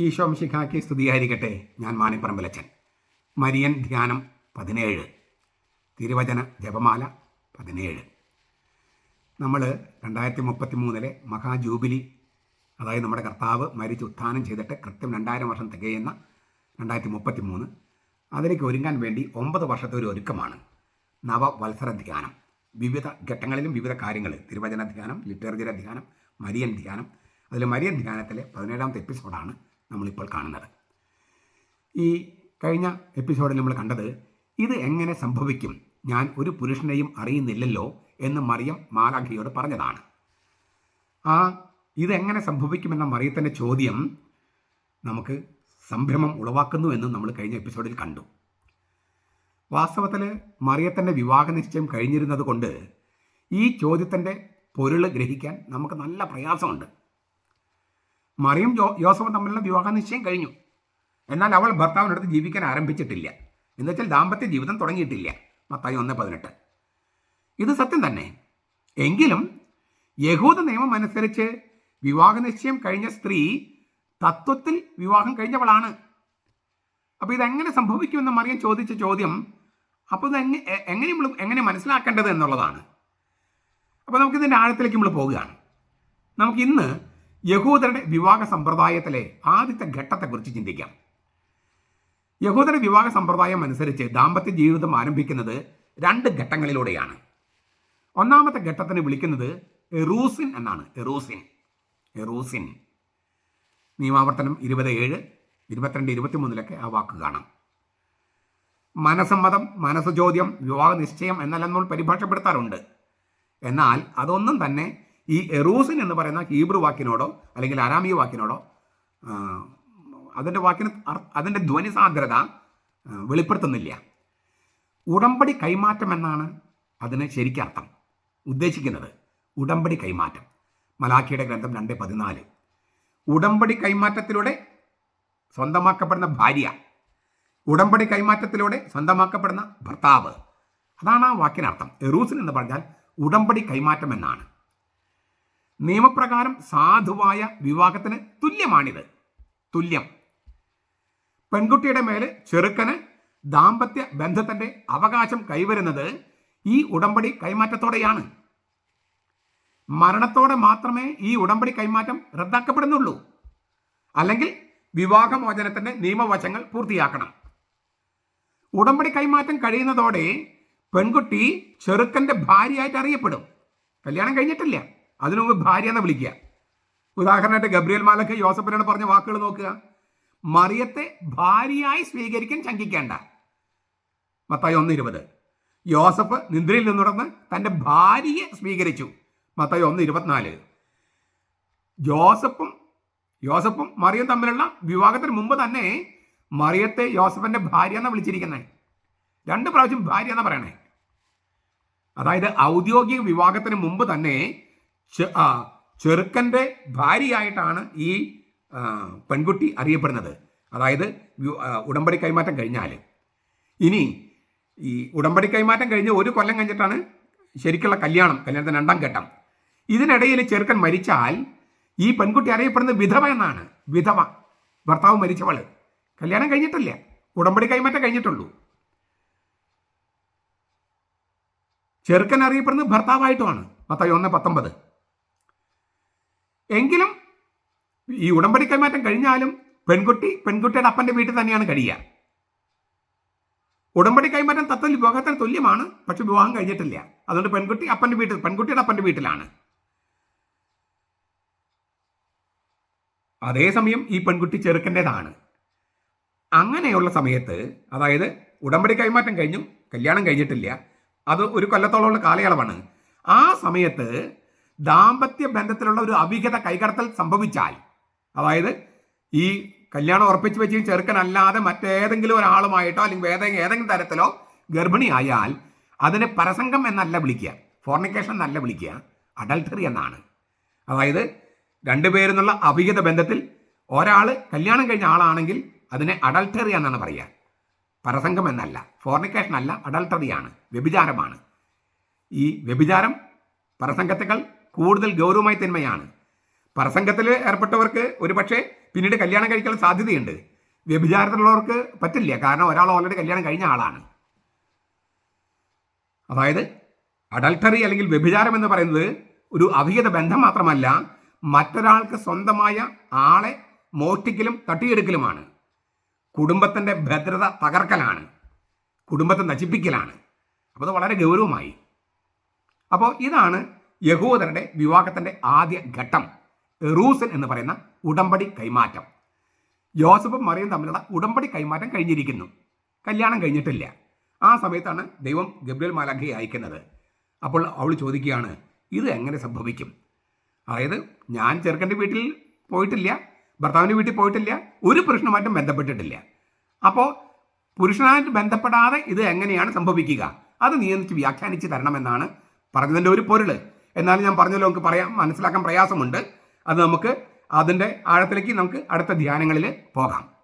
ഈശോ മിശിഹാക്കി സ്തുതിയായിരിക്കട്ടെ. ഞാൻ മാണിപ്പറമ്പിലച്ചൻ. മരിയൻ ധ്യാനം പതിനേഴ്. തിരുവചന ജപമാല പതിനേഴ്. നമ്മൾ രണ്ടായിരത്തി മുപ്പത്തി മൂന്നിലെ മഹാജൂബിലി അതായത് നമ്മുടെ കർത്താവ് മരിച്ച് ഉത്ഥാനം ചെയ്തിട്ട് കൃത്യം രണ്ടായിരം വർഷം തികയുന്ന രണ്ടായിരത്തി മുപ്പത്തി മൂന്ന് അതിലേക്ക് ഒരുങ്ങാൻ വേണ്ടി ഒമ്പത് വർഷത്തെ ഒരു ഒരുക്കമാണ്. നവവത്സര ധ്യാനം. വിവിധ ഘട്ടങ്ങളിലും വിവിധ കാര്യങ്ങൾ തിരുവചന ധ്യാനം ലിറ്ററേച്ചർ ധ്യാനം മരിയൻ ധ്യാനം. അതിൽ മരിയൻ ധ്യാനത്തിലെ പതിനേഴാമത്തെ എപ്പിസോഡാണ് നമ്മളിപ്പോൾ കാണുന്നത്. ഈ കഴിഞ്ഞ എപ്പിസോഡിൽ നമ്മൾ കണ്ടത് ഇത് എങ്ങനെ സംഭവിക്കും? ഞാൻ ഒരു പുരുഷനെയും അറിയുന്നില്ലല്ലോ എന്ന് മറിയം മാലാഖിയോട് പറഞ്ഞതാണ്. ആ ഇതെങ്ങനെ സംഭവിക്കുമെന്ന മറിയത്തിന്റെ ചോദ്യം നമുക്ക് സംഭ്രമം ഉളവാക്കുന്നു എന്നും നമ്മൾ കഴിഞ്ഞ എപ്പിസോഡിൽ കണ്ടു. വാസ്തവത്തിൽ മറിയത്തിന്റെ വിവാഹ നിശ്ചയം കഴിഞ്ഞിരുന്നത് കൊണ്ട് ഈ ചോദ്യത്തിന്റെ പൊരുൾ ഗ്രഹിക്കാൻ നമുക്ക് നല്ല പ്രയാസമുണ്ട്. മറിയം ജോ യോസഫും തമ്മിലുള്ള വിവാഹ നിശ്ചയം കഴിഞ്ഞു. എന്നാൽ അവൾ ഭർത്താവിനടുത്ത് ജീവിക്കാൻ ആരംഭിച്ചിട്ടില്ല. എന്നുവെച്ചാൽ ദാമ്പത്യ ജീവിതം തുടങ്ങിയിട്ടില്ല. മത്തായി ഒന്ന് പതിനെട്ട്. ഇത് സത്യം തന്നെ. എങ്കിലും യഹൂദ നിയമം അനുസരിച്ച് വിവാഹ നിശ്ചയം കഴിഞ്ഞ സ്ത്രീ തത്വത്തിൽ വിവാഹം കഴിഞ്ഞവളാണ്. അപ്പോൾ ഇതെങ്ങനെ സംഭവിക്കുമെന്ന് മറിയം ചോദിച്ച ചോദ്യം അപ്പോൾ ഇത് എങ്ങനെ നമ്മൾ എങ്ങനെ മനസ്സിലാക്കേണ്ടത് എന്നുള്ളതാണ്. അപ്പോൾ നമുക്കിതിന്റെ ആഴത്തിലേക്ക് നമ്മൾ പോവുകയാണ്. നമുക്ക് ഇന്ന് യഹൂദരുടെ വിവാഹ സമ്പ്രദായത്തിലെ ആദ്യത്തെ ഘട്ടത്തെക്കുറിച്ച് ചിന്തിക്കാം. യഹൂദരുടെ വിവാഹ സമ്പ്രദായം അനുസരിച്ച് ദാമ്പത്യ ജീവിതം ആരംഭിക്കുന്നത് രണ്ട് ഘട്ടങ്ങളിലൂടെയാണ്. ഒന്നാമത്തെ ഘട്ടത്തിന് വിളിക്കുന്നത് എറൂസിൻ എന്നാണ്. എറൂസിൻ. എറൂസിൻ. നിയമാവർത്തനം ഇരുപത് ഏഴ് ഇരുപത്തിരണ്ട് ഇരുപത്തിമൂന്നിലൊക്കെ ആ വാക്ക് കാണാം. മനസമ്മതം മനസ്സ് ചോദ്യം വിവാഹ നിശ്ചയം എന്നെല്ലാം നമ്മൾ പരിഭാഷപ്പെടുത്താറുണ്ട്. എന്നാൽ അതൊന്നും തന്നെ ഈ എറൂസിൻ എന്ന് പറയുന്ന ഹീബ്രു വാക്കിനോടോ അല്ലെങ്കിൽ അരാമിയ വാക്കിനോടോ അതിന്റെ വാക്കിന് അതിന്റെ ധ്വനി സാന്ദ്രത വെളിപ്പെടുത്തുന്നില്ല. ഉടമ്പടി കൈമാറ്റം എന്നാണ് അതിന് ശരിക്കർത്ഥം ഉദ്ദേശിക്കുന്നത്. ഉടമ്പടി കൈമാറ്റം. മലാഖിയുടെ ഗ്രന്ഥം രണ്ട് പതിനാല്. ഉടമ്പടി കൈമാറ്റത്തിലൂടെ സ്വന്തമാക്കപ്പെടുന്ന ഭാര്യ ഉടമ്പടി കൈമാറ്റത്തിലൂടെ സ്വന്തമാക്കപ്പെടുന്ന ഭർത്താവ്. അതാണ് ആ വാക്കിനർത്ഥം. എറൂസിൻ എന്ന് പറഞ്ഞാൽ ഉടമ്പടി കൈമാറ്റം എന്നാണ്. നിയമപ്രകാരം സാധുവായ വിവാഹത്തിന് തുല്യമാണിത്. തുല്യം. പെൺകുട്ടിയുടെ മേൽ ചെറുക്കന് ദാമ്പത്യ ബന്ധത്തിന്റെ അവകാശം കൈവരുന്നത് ഈ ഉടമ്പടി കൈമാറ്റത്തോടെയാണ്. മരണത്തോടെ മാത്രമേ ഈ ഉടമ്പടി കൈമാറ്റം റദ്ദാക്കപ്പെടുന്നുള്ളൂ. അല്ലെങ്കിൽ വിവാഹമോചനത്തിന്റെ നിയമവശങ്ങൾ പൂർത്തിയാക്കണം. ഉടമ്പടി കൈമാറ്റം കഴിയുന്നതോടെ പെൺകുട്ടി ചെറുക്കന്റെ ഭാര്യയായിട്ട് അറിയപ്പെടും. കല്യാണം കഴിഞ്ഞിട്ടില്ല. അതിനു മുമ്പ് ഭാര്യ എന്ന് വിളിക്കുക. ഉദാഹരണമായിട്ട് ഗബ്രിയൽ മാലക്ക് യോസഫിനോട് പറഞ്ഞ വാക്കുകൾ നോക്കുക. മറിയത്തെ ഭാര്യയായി സ്വീകരിക്കാൻ ശങ്കിക്കേണ്ട. മത്തായി ഒന്ന് ഇരുപത്. യോസഫ് നിദ്രയിൽ തുടർന്ന് തന്റെ ഭാര്യയെ സ്വീകരിച്ചു. മത്തായി ഒന്ന് ഇരുപത്തിനാല്. ജോസഫും യോസഫും മറിയും തമ്മിലുള്ള വിവാഹത്തിന് മുമ്പ് തന്നെ മറിയത്തെ യോസഫിന്റെ ഭാര്യ എന്നാണ് വിളിച്ചിരിക്കുന്നത്. രണ്ട് പ്രാവശ്യം ഭാര്യ എന്നാ പറയണേ. അതായത് ഔദ്യോഗിക വിവാഹത്തിന് മുമ്പ് തന്നെ ചെറുക്കന്റെ ഭാര്യയായിട്ടാണ് ഈ പെൺകുട്ടി അറിയപ്പെടുന്നത്. അതായത് ഉടമ്പടി കൈമാറ്റം കഴിഞ്ഞാൽ ഇനി ഈ ഉടമ്പടി കൈമാറ്റം കഴിഞ്ഞ് ഒരു കൊല്ലം കഴിഞ്ഞിട്ടാണ് ശരിക്കുള്ള കല്യാണം കല്യാണത്തിന് രണ്ടാം ഘട്ടം. ഇതിനിടയിൽ ചെറുക്കൻ മരിച്ചാൽ ഈ പെൺകുട്ടി അറിയപ്പെടുന്നത് വിധവ എന്നാണ്. വിധവ. ഭർത്താവ് മരിച്ചവൾ കല്യാണം കഴിഞ്ഞിട്ടില്ല. ഉടമ്പടി കൈമാറ്റം കഴിഞ്ഞിട്ടുള്ളൂ. ചെറുക്കൻ അറിയപ്പെടുന്നത് ഭർത്താവായിട്ടുമാണ്. മത്തായി ഒന്ന് പത്തൊമ്പത്. എങ്കിലും ഈ ഉടമ്പടി കൈമാറ്റം കഴിഞ്ഞാലും പെൺകുട്ടി പെൺകുട്ടിയുടെ അപ്പന്റെ വീട്ടിൽ തന്നെയാണ് കഴിയുക. ഉടമ്പടി കൈമാറ്റം തത്വം വിവാഹത്തിന് തുല്യമാണ് പക്ഷെ വിവാഹം കഴിഞ്ഞിട്ടില്ല. അതുകൊണ്ട് പെൺകുട്ടി അപ്പന്റെ വീട്ടിൽ പെൺകുട്ടിയുടെ അപ്പന്റെ വീട്ടിലാണ്. അതേസമയം ഈ പെൺകുട്ടി ചെറുക്കന്റെതാണ്. അങ്ങനെയുള്ള സമയത്ത് അതായത് ഉടമ്പടി കൈമാറ്റം കഴിഞ്ഞു കല്യാണം കഴിഞ്ഞിട്ടില്ല അത് ഒരു കൊല്ലത്തോളമുള്ള കാലയളവാണ്. ആ സമയത്ത് ദാമ്പത്യ ബന്ധത്തിലുള്ള ഒരു അവിഹിത കൈകടത്തൽ സംഭവിച്ചാൽ അതായത് ഈ കല്യാണം ഉറപ്പിച്ചു വെച്ച് ചെറുക്കനല്ലാതെ മറ്റേതെങ്കിലും ഒരാളുമായിട്ടോ അല്ലെങ്കിൽ ഏതെങ്കിലും ഏതെങ്കിലും തരത്തിലോ ഗർഭിണിയായാൽ അതിനെ പരസംഗം എന്നല്ല വിളിക്കുക ഫോർണിക്കേഷൻ എന്നല്ല വിളിക്കുക അഡൾട്ടറി എന്നാണ്. അതായത് രണ്ടുപേരെന്നുള്ള അവിഹിത ബന്ധത്തിൽ ഒരാൾ കല്യാണം കഴിഞ്ഞ ആളാണെങ്കിൽ അതിനെ അഡൾട്ടറി എന്നാണ് പറയുക. പരസംഗം എന്നല്ല ഫോർണിക്കേഷൻ അല്ല അഡൾട്ടറിയാണ് വ്യഭിചാരമാണ്. ഈ വ്യഭിചാരം പരസംഗത്തേക്കാൾ കൂടുതൽ ഗൗരവമായി തന്മയാണ് പ്രസംഗത്തിൽ ഏർപ്പെട്ടവർക്ക് ഒരുപക്ഷെ പിന്നീട് കല്യാണം കഴിക്കാൻ സാധ്യതയുണ്ട്. വ്യഭിചാരത്തിലുള്ളവർക്ക് പറ്റില്ല. കാരണം ഒരാൾ ഓൾറെഡി കല്യാണം കഴിഞ്ഞ ആളാണ്. അതായത് അഡൾട്ടറി അല്ലെങ്കിൽ വ്യഭിചാരം എന്ന് പറയുന്നത് ഒരു അവിഹിത ബന്ധം മാത്രമല്ല മറ്റൊരാൾക്ക് സ്വന്തമായ ആളെ മോഷ്ടിക്കലും തട്ടിയെടുക്കലുമാണ്. കുടുംബത്തിന്റെ ഭദ്രത തകർക്കലാണ്. കുടുംബത്തെ നശിപ്പിക്കലാണ്. അപ്പോൾ അത് വളരെ ഗൗരവമായി. അപ്പോൾ ഇതാണ് യഹൂദരുടെ വിവാഹത്തിന്റെ ആദ്യ ഘട്ടം എറൂസൻ എന്ന് പറയുന്ന ഉടമ്പടി കൈമാറ്റം. യോസഫും മറിയും തമ്മിലുള്ള ഉടമ്പടി കൈമാറ്റം കഴിഞ്ഞിരിക്കുന്നു. കല്യാണം കഴിഞ്ഞിട്ടില്ല. ആ സമയത്താണ് ദൈവം ഗബ്രിയൽ മാലാഖയെ അയക്കുന്നത്. അപ്പോൾ അവൾ ചോദിക്കുകയാണ് ഇത് എങ്ങനെ സംഭവിക്കും? അതായത് ഞാൻ ചെറുക്കന്റെ വീട്ടിൽ പോയിട്ടില്ല ഭർത്താവിന്റെ വീട്ടിൽ പോയിട്ടില്ല ഒരു പുരുഷനുമായിട്ടും ബന്ധപ്പെട്ടിട്ടില്ല. അപ്പോൾ പുരുഷനായിട്ട് ബന്ധപ്പെടാതെ ഇത് എങ്ങനെയാണ് സംഭവിക്കുക? അത് നീ എനിക്ക് വ്യാഖ്യാനിച്ച് തരണമെന്നാണ് പറഞ്ഞതിന്റെ ഒരു പൊരുൾ എന്നാലും ഞാൻ പറഞ്ഞല്ലോ നമുക്ക് പറയാം മനസ്സിലാക്കാൻ പ്രയാസമുണ്ട്. അത് നമുക്ക് അതിന്റെ ആഴത്തിലേക്ക് നമുക്ക് അടുത്ത ധ്യാനങ്ങളിൽ പോകാം.